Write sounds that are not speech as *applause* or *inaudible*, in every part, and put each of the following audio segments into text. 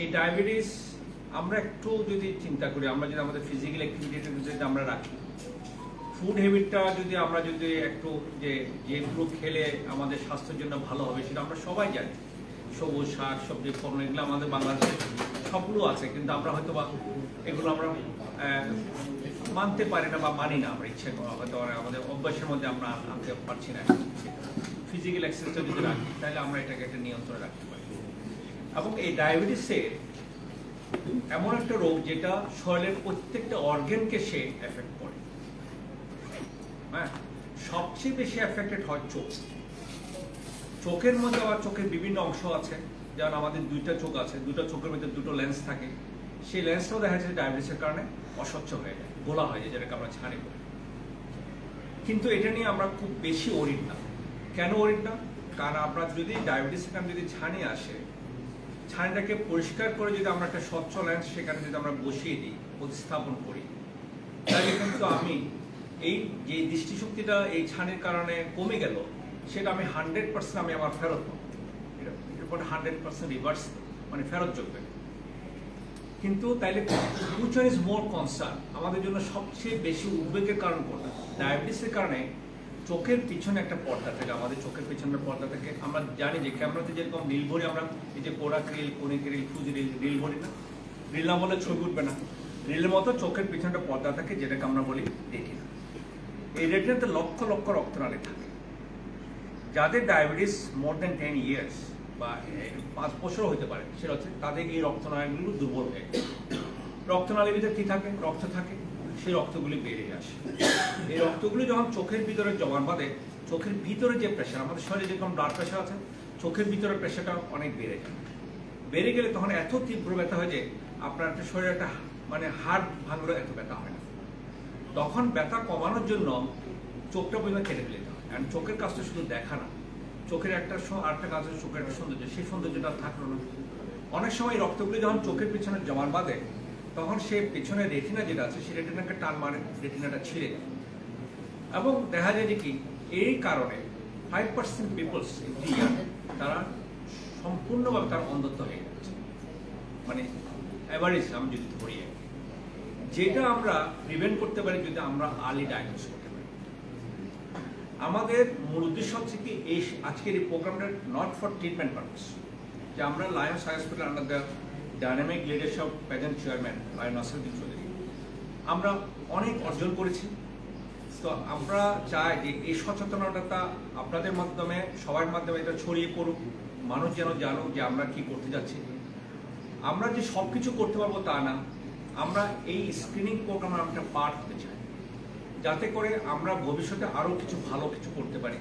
এই ডায়াবেটিস আমরা একটু যদি চিন্তা করি, আমরা যদি আমাদের ফিজিক্যাল অ্যাক্টিভিটিটা যদি আমরা রাখি ফুড হ্যাবিটটা যদি আমরা যদি একটু যে যেগুলো খেলে আমাদের স্বাস্থ্যের জন্য ভালো হবে, সেটা আমরা সবাই জানি। সবুজ শাক, সবজি ফলন এগুলো আমাদের বাংলাদেশে সবগুলো আছে, কিন্তু আমরা হয়তো বা এগুলো আমরা মানতে পারি না বা মানি না আমরা, ইচ্ছে করে, হয়তো আমাদের অভ্যাসের মধ্যে আমরা আনতে পারছি না। ফিজিক্যাল এক্সারসাইজটা যদি রাখি, তাহলে আমরা এটাকে একটা নিয়ন্ত্রণে রাখতে পারি। এবং এই ডায়াবেটিসের এমন একটা রোগ যেটা শরীরের প্রত্যেকটা অর্গেনকে সে এফেক্ট করে। হ্যাঁ? সবচেয়ে বেশি এফেক্টেড হয় চোখ। চোখের মধ্যে আবার চোখের বিভিন্ন অংশ আছে। যেমন আমাদের দুইটা চোখ আছে দুটো চোখের মধ্যে দুটো লেন্স থাকে। সেই লেন্সটাও দেখা যাচ্ছে ডায়াবেটিসের কারণে অস্বচ্ছ হয়ে যায়, গোলা হয়ে যায়, যেটাকে আমরা ছাড়ি বলি। কিন্তু এটা নিয়ে আমরা খুব বেশি ওরিড না। কেন ওরিড না? কারণ আমরা যদি ডায়াবেটিসের কারণে যদি ছানি আসে ছানিটাকে পরিষ্কার করে যদি আমরা একটা স্বচ্ছ লেন্স সেখানে যদি আমরা বসিয়ে দিই, প্রতিস্থাপন করি, তাহলে কিন্তু আমি এই যে দৃষ্টিশক্তিটা এই ছানির কারণে কমে গেল, সেটা আমি হান্ড্রেড পার্সেন্ট আমি আমার ফেরত পাবো। এরপর হান্ড্রেড পার্সেন্ট রিভার্স মানে ফেরত যোগবে কিন্তু তাইলে ফিউচার ইজ মোর কনসার্ন আমাদের জন্য সবচেয়ে বেশি উদ্বেগের কারণ কোনটা? ডায়াবেটিসের কারণে চোখের পিছনে একটা পর্দা থাকে, আমাদের চোখের পিছনে পর্দা থাকে। আমরা জানি যে ক্যামেরাতে যেরকম রিল ভরি আমরা এই যে কোড়া reel Konica reel Fuji reel reel ভরি না। রিল না বলে ছবি উঠবে না। রিলের মতো চোখের পিছনে একটা পর্দা থাকে, যেটাকে আমরা বলি রেটিনা। এই রেটিনাতে লক্ষ লক্ষ রক্তনালী থাকে। যাদের diabetes more than ten years বা পাঁচ বছর হতে পারে, সেটা হচ্ছে তাদের এই রক্তনালীগুলো দুর্বল হয়ে রক্তনালীর ভিতরে কী থাকে? রক্ত থাকে সেই রক্তগুলি বেড়ে আসে। এই রক্তগুলি যখন চোখের ভিতরে জমা বাঁধে, চোখের ভিতরে যে প্রেশার আমাদের শরীরে যেরকম ব্লাড প্রেশার আছে, চোখের ভিতরে প্রেশারটা অনেক বেড়ে যায়। বেড়ে গেলে তখন এত তীব্র ব্যথা হয় যে আপনার একটা শরীরে একটা মানে হাড় ভাঙলে এত ব্যথা হয় না। তখন ব্যথা কমানোর জন্য চোখটা পরিমাণ কেটে ফেলে হয়। কারণ চোখের কাজটা শুধু দেখা না, চোখের একটা আরেকটা কাজ চোখের একটা সৌন্দর্য, সেই সৌন্দর্যটা থাকল না। অনেক সময় রক্তগুলি যখন চোখের পিছনে জমার বাঁধে তখন সে পেছনে রেটিনা যেটা আছে, সে রেটিনাকে টান মারে, রেটিনাটা ছিঁড়ে এবং দেখা যায় যে কি, এই কারণে ফাইভ পার্সেন্ট পিপলস তারা সম্পূর্ণভাবে তার অন্ধত্ব হয়ে যাচ্ছে মানে অ্যাভারেজ আমি যদি ধরি যেটা আমরা প্রিভেন্ট করতে পারি যদি আমরা আর্লি ডায়াগনোস করতে পারি। আমাদের মূল উদ্দেশ্য হচ্ছে কি, এই আজকের এই প্রোগ্রামটা নট ফর ট্রিটমেন্ট পারপাস যে আমরা Lions hospital under the dynamic leadership present chairman Lion Nasruddin Chowdhury. আমরা অনেক অর্জন করেছি। তো আমরা চাই যে এই সচেতনতা আপনাদের মাধ্যমে, সবার মাধ্যমে এটা ছড়িয়ে পড়ুক। মানুষ যেন জানুক যে আমরা কি করতে যাচ্ছি। আমরা যে সব কিছু করতে পারব তা না, আমরা এই স্ক্রিনিং প্রোগ্রামে আমরা পার্ট হতে চাই। যাতে করে আমরা ভবিষ্যতে আরও কিছু ভালো কিছু করতে পারি।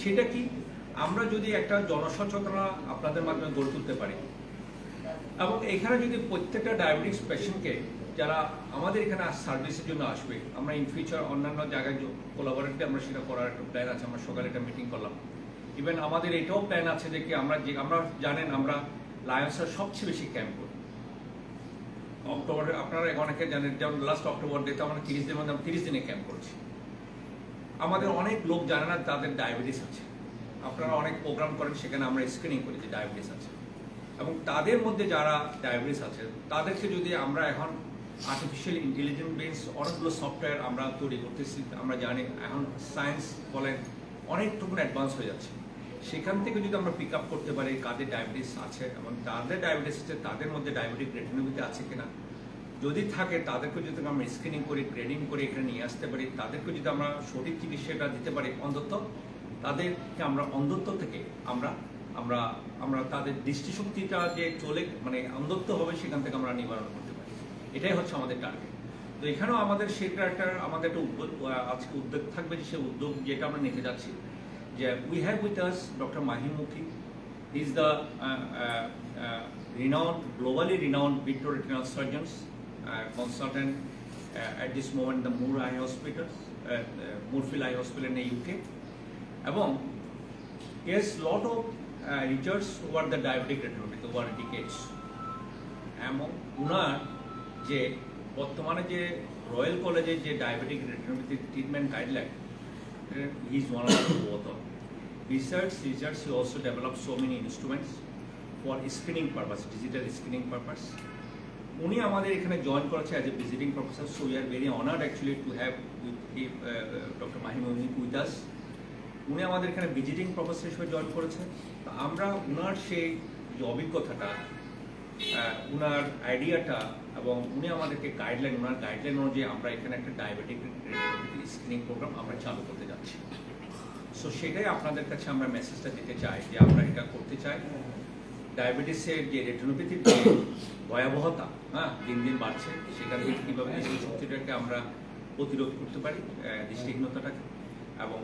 সেটা কি? আমরা যদি একটা জনসচেতনা আপনাদের মাধ্যমে গড়ে তুলতে পারি এবং এখানে যদি প্রত্যেকটা ডায়াবেটিস পেশেন্টকে যারা আমাদের এখানে সার্ভিসের জন্য আসবে, আমরা ইন ফিউচার অন্যান্য জায়গায় কোলাবোরেটে আমরা সেটা করার একটা প্ল্যান আছে, আমরা সকালে একটা মিটিং করলাম। ইভেন আমাদের এটাও প্ল্যান আছে যে কি আমরা যে আমরা জানেন আমরা লায়ন্সের সবচেয়ে বেশি ক্যাম্প করি। অক্টোবরে আপনারা অনেকে জানেন, যেমন লাস্ট অক্টোবর ডেতে আমরা তিরিশ দিনের মধ্যে তিরিশ দিনে ক্যাম্প করছি। আমাদের অনেক লোক জানে না তাদের ডায়াবেটিস আছে। আপনারা অনেক প্রোগ্রাম করেন, সেখানে আমরা স্ক্রিনিং করি যে ডায়াবেটিস আছে। এবং তাদের মধ্যে যারা ডায়াবেটিস আছে তাদেরকে যদি আমরা এখন আর্টিফিশিয়াল ইন্টেলিজেন্স বেস অনেকগুলো সফটওয়্যার আমরা তৈরি করতেছি, আমরা জানি এখন সায়েন্স বলেন অনেকটুকু অ্যাডভান্স হয়ে যাচ্ছে। সেখান থেকে যদি আমরা পিক আপ করতে পারি কাদের ডায়াবেটিস আছে এবং তাদের ডায়াবেটিস আছে, তাদের মধ্যে ডায়াবেটিক রেটিনোপ্যাথি আছে কিনা, যদি থাকে তাদেরকে যদি আমরা স্ক্রিনিং করি ট্রেনিং করে এখানে নিয়ে আসতে পারি, তাদেরকে যদি আমরা সঠিক চিকিৎসাটা দিতে পারি অন্তত, তাদেরকে আমরা অন্ধত্ব থেকে আমরা আমরা আমরা তাদের দৃষ্টিশক্তিটা যে চলে মানে অন্ধত্ব হবে সেখান থেকে আমরা নিবারণ করতে পারি। এটাই হচ্ছে আমাদের টার্গেট তো এখানেও আমাদের সেটা একটা আমাদের একটা উদ্যোগ আজকে উদ্যোগ থাকবে যে সে উদ্যোগ যেটা আমরা নিতে যাচ্ছি। যে we have with us doctor Mahim Mukhi is the renowned, globally renowned vitreoretinal surgeons, uh, the Moore Eye Hospital, uh, uh, Moorfield Eye Hospital in the UK. এবং yes, lot of research over the diabetic retinopathy over decades. এবং উনার যে বর্তমানে যে royal কলেজের যে diabetic retinopathy treatment guideline is one of the author. Besides research, he also developed so many instruments screening purpose digital screening purpose উনি আমাদের এখানে জয়েন করেছে as a visiting professor so we are very honoured actually to have doctor Mahim with us উনি আমাদের এখানে visiting professor হিসেবে join করেছে আমরা উনার সেই যে অভিজ্ঞতাটা উনার আইডিয়াটা এবং উনি আমাদেরকে গাইডলাইন ওনার গাইডলাইন অনুযায়ী আমরা এখানে একটা ডায়াবেটিক স্ক্রিনিং প্রোগ্রাম আমরা চালু করতে যাচ্ছি। সো সেটাই আপনাদের কাছে আমরা মেসেজটা দিতে চাই যে আমরা এটা করতে চাই। ডায়াবেটিসের যে রেটিনোপ্যাথির যে ভয়াবহতা হ্যাঁ দিন দিন বাড়ছে সেখান থেকে কীভাবে এই শক্তিটাকে আমরা প্রতিরোধ করতে পারি দৃষ্টিহীনতাটাকে। এবং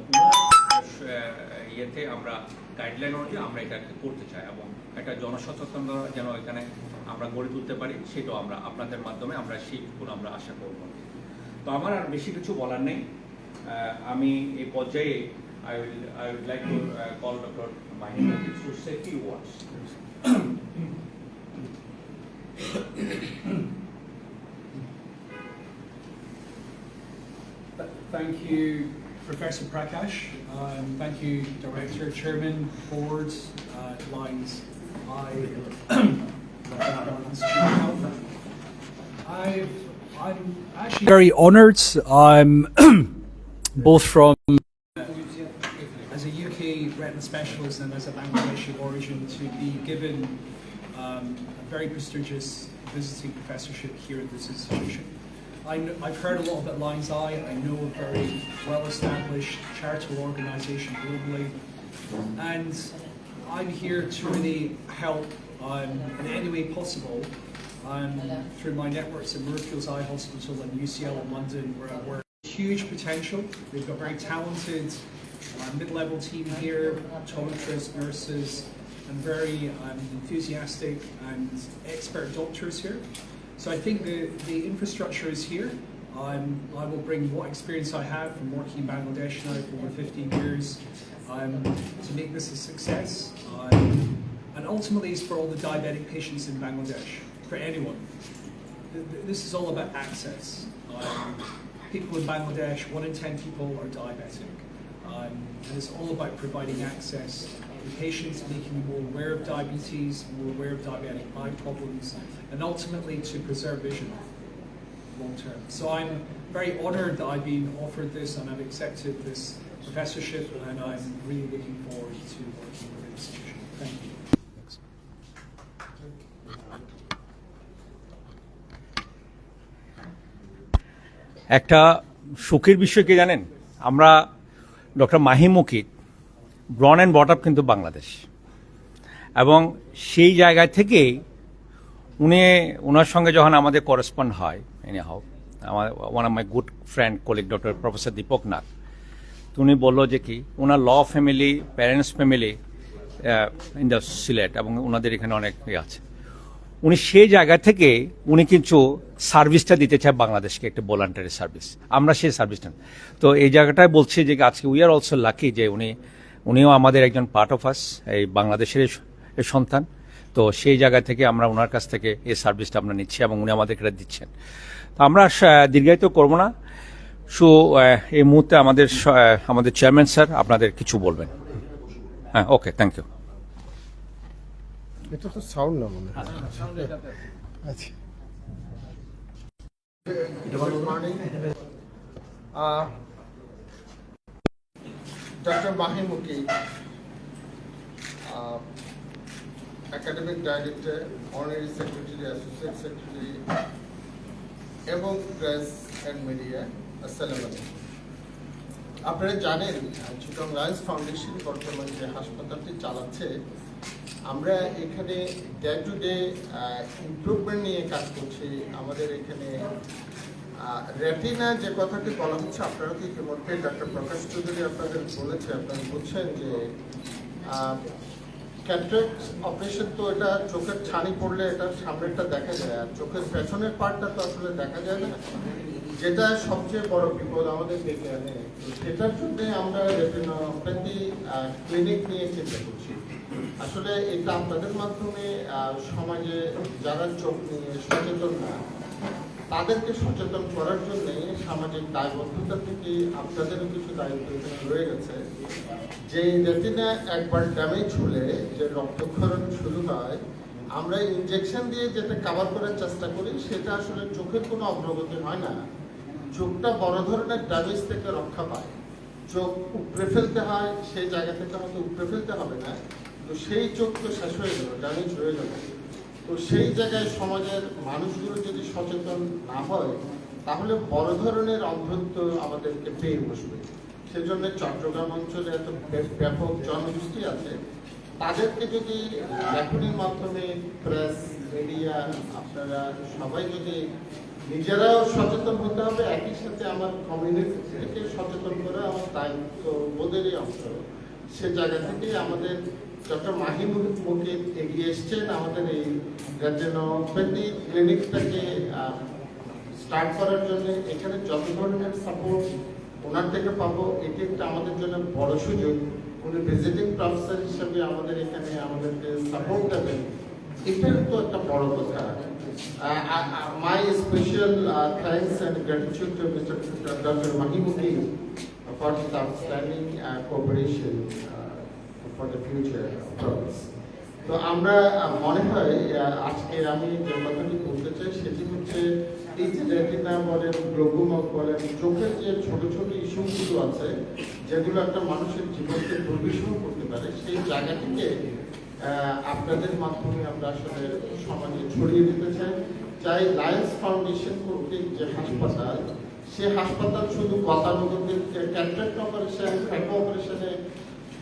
ইয়েতে আমরা গাইডলাইন অনুযায়ী আমরা এটা করতে চাই এবং একটা জনসচেতনতা যেন এখানে আমরা গড়ে তুলতে পারি সেটাও আমরা আপনাদের মাধ্যমে আমরা সেইটুকুন আমরা আশা করব। তো আমার আর বেশি কিছু বলার নেই। আমি এই পর্যায়ে I will I would like to call doctor Mahindra to say words Thank you, Professor Prakash. Um, Thank you, Director, Chairman, Board, uh, Lines. I. *coughs* I've, I'm actually very honoured. I'm *coughs* both from as a UK retina specialist and as a Bangladeshi origin to be given um, a very prestigious visiting professorship here at this institution. I I've heard a lot about Lion's Eye. I know a very well-established charitable organisation globally, and I'm here to really help um, in any way possible um, through my networks at Moorfields Eye Hospital and UCL in London, where I work. Huge potential. We've got very talented uh, mid-level team here, optometrists, nurses, and very um, enthusiastic and expert doctors here. So I think the, the infrastructure is here. Um, I will bring what experience I have from working in Bangladesh now for over 15 years um, to make this a success. Um, and ultimately, it's for all the diabetic patients in Bangladesh, for anyone. Th- th- This is all about access. Um, people in Bangladesh, one in 10 people are diabetic. Um, and it's all about providing access to patients, making them more aware of diabetes, more aware of diabetic eye problems, and ultimately to preserve vision long term. So I'm very honoured that I've been offered this and I've accepted this professorship, and I'm really looking forward to working with the institution. Thank you. একটা সুখের বিষয় কি জানেন আমরা doctor Mahim Mukit, born and brought up কিন্তু বাংলাদেশ। এবং সেই জায়গা থেকেই উনি ওনার সঙ্গে যখন আমাদের করসপন্ড হয় এনে হাও আমার one of my good friend colleague doctor professor Deepak Nath তো উনি বলল যে কি ওনার law family parents family in the Sylhet এবং ওনাদের এখানে অনেক ইয়ে আছে। উনি সেই জায়গা থেকে উনি কিন্তু সার্ভিসটা দিতে চায় বাংলাদেশকে, একটা ভলান্টারি সার্ভিস। আমরা সেই সার্ভিসটা তো এই জায়গাটায় বলছি যে আজকে উই আর অলসো লাকি যে উনি, উনিও আমাদের একজন পার্ট অফ আস এই বাংলাদেশের সন্তান। তো সেই জায়গা থেকে আমরা ওনার কাছ থেকে এই সার্ভিসটা আমরা নিচ্ছি এবং উনি আমাদেরকে এটা দিচ্ছেন। তো আমরা দীর্ঘায়িত করব না। সো এই মুহূর্তে আমাদের আমাদের চেয়ারম্যান স্যার আপনাদের কিছু বলবেন। হ্যাঁ ওকে থ্যাংক ইউ এটা তো সাউন্ড না মনে academic director honorary secretary associate secretary এবং প্রেস অ্যান্ড মিডিয়া আসসালাম আপনারা জানেন ছোট রাইস ফাউন্ডেশন বর্তমানে যে হাসপাতালটি চালাচ্ছে আমরা এখানে ডে টু ডে ইমপ্রুভমেন্ট নিয়ে কাজ করছি। আমাদের এখানে রেটিনা যে কথাটি বলা হচ্ছে, আপনারা তো ইতিমধ্যে ডক্টর প্রকাশ চৌধুরী আপনাদের বলেছে, আপনারা বুঝছেন যে ক্যাট্রাক্ট অপারেশন তো এটা চোখের ছানি পড়লে এটা সামনেরটা দেখা যায়, আর চোখের পেছনের পার্টটা তো আসলে দেখা যায় না। যেটা সবচেয়ে বড় বিপদ আমাদের দেখে আনে। সেটার জন্য আমরা রেটিনোপ্যাথি ক্লিনিক নিয়ে চিন্তা করছি আসলে এটা আপনাদের মাধ্যমে সমাজে যারা চোখ নিয়ে সচেতন না, তাদেরকে সচেতন করার জন্য সামাজিক দায়বদ্ধতা থেকে আপনাদেরও কিছু দায়িত্ব রয়ে গেছে। যে রেটিনা একবার ড্যামেজ হলে, যে রক্তক্ষরণ শুরু হয়, আমরা ইনজেকশন দিয়ে যেটা কাভার করার চেষ্টা করি, সেটা আসলে চোখের কোনো অগ্রগতি হয় না। চোখটা বড় ধরনের ড্যামেজ থেকে রক্ষা পায়। চোখ উপড়ে ফেলতে হয়, সেই জায়গা থেকে আমাকে উপড়ে ফেলতে হবে না। তো সেই চোখ তো শেষ হয়ে গেল ড্যামেজ হয়ে গেল। তো সেই জায়গায় সমাজের মানুষগুলো যদি সচেতন না হয়, তাহলে বড় ধরনের অন্ধত্ব আমাদেরকে পেয়ে বসবে। সেজন্য চট্টগ্রাম অঞ্চলে এত ব্য- ব্যাপক জনগোষ্ঠী আছে। তাদেরকে যদি লেখনির মাধ্যমে প্রেস, মিডিয়া, আপনারা সবাই যদি নিজেরাও সচেতন হতে হবে, একই সাথে আমার কমিউনিটিকে সচেতন করা আমার দায়িত্ব বোধেরই অংশ। সে জায়গা থেকে আমাদের ডক্টর মাহিম মুকিম এগিয়ে এসছেন, আমাদের এই রেটিনোপ্যাথি ক্লিনিকটাকে স্টার্ট করার জন্য। এখানে যত ধরনের সাপোর্ট ওনার থেকে পাবো, এটি একটা আমাদের জন্য বড় সুযোগ। উনি ভিজিটিং প্রফেসর হিসেবে আমাদের এখানে আমাদেরকে সাপোর্ট দেবেন। এটাও তো একটা বড় কথা। My special thanks and gratitude to mister doctor Mahimuddin for his outstanding cooperation uh, for the future progress. তো আমরা মনে হয় আহ, আজকে আমি যে কথাটি বলতে চাই সেটি হচ্ছে এই যে রেটিনা বলেন গ্লোকোমা বলেন চোখের যে ছোট ছোট ইস্যুগুলো আছে যেগুলো একটা মানুষের জীবনকে দুর্বিষহ করতে পারে সেই জায়গাটিকে আপনাদের মাধ্যমে আমরা আসলে সমাজে ছড়িয়ে দিতে চাই চাই লায়ন্স ফাউন্ডেশন কর্তৃক যে হাসপাতাল সে হাসপাতাল শুধু গতানুগতিক ক্যান্ট্রাক্ট অপারেশন ফ্যাটো অপারেশনে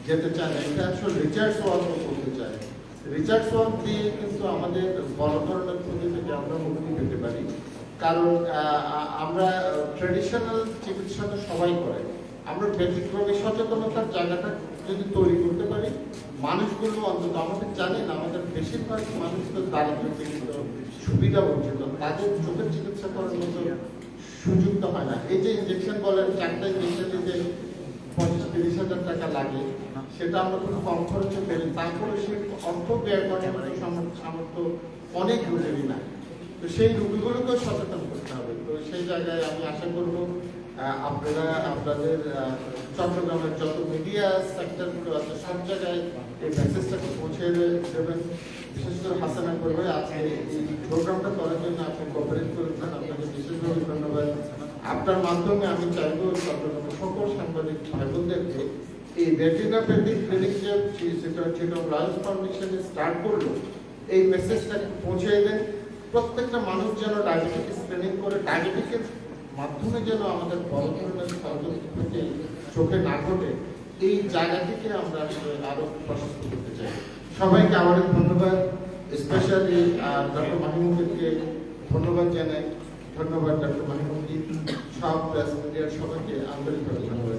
যেতে চায় না, এটা আসলে রিচার্জ ওয়ার্কও করতে চায়। রিচার্জ ওয়ার্ক দিয়ে কিন্তু আমাদের বড় ধরনের ক্ষতি থেকে আমরা মুক্তি পেতে পারি। কারণ আমরা ট্রেডিশনাল চিকিৎসা তো সবাই করে। আমরা ব্যতিক্রমী সচেতনতার জায়গাটা যদি তৈরি করতে পারি, মানুষগুলো অন্তত আমাদের জানেন, আমাদের বেশিরভাগ মানুষ তো দারিদ্র সুবিধা বঞ্চিত। তাদের চোখের চিকিৎসা করার মতো সুযোগ তো হয় না। এই যে ইঞ্জেকশন বলেন চারটা ইঞ্জেকশন যে পঁচিশ, তিরিশ হাজার টাকা লাগে, সেটা আমরা কোনো কম খরচে পেরি তারপরে সে অর্থ ব্যয় করার মতো সামর্থ্য- অনেক রোগীরই না তো সেই রোগীগুলোকেও সচেতন করতে হবে। তো সেই জায়গায় আমি আশা করব আপনারা, আপনাদের চট্টগ্রামের যত মিডিয়া সেক্টরগুলো আছে, সব জায়গায় এই মেসেজটাকে পৌঁছে দেবেন। এই প্রোগ্রামটা করার জন্য আপনি আপনাকে ধন্যবাদ। আপনার মাধ্যমে আমি চাইব সকল সাংবাদিক ভাই এই সেটা ফাউন্ডেশনে স্টার্ট করল, এই মেসেজটাকে পৌঁছে দেন। প্রত্যেকটা মানুষ যেন ডায়াবেটিক স্ক্রিনিং করে ডায়াবেটিকের মাধ্যমে যেন আমাদের বড় ধরনের চোখে না ঘটে, এই জায়গাটিকে আমরা আসলে আরও প্রশস্ত করতে চাই। সবাইকে আমার ধন্যবাদ স্পেশালি ডক্টর মাহিমুদ্দিনকে ধন্যবাদ জানাই। ধন্যবাদ ডক্টর মাহিমুদ্দিন। সব প্রেস মিডিয়ার সবাইকে আন্তরিকভাবে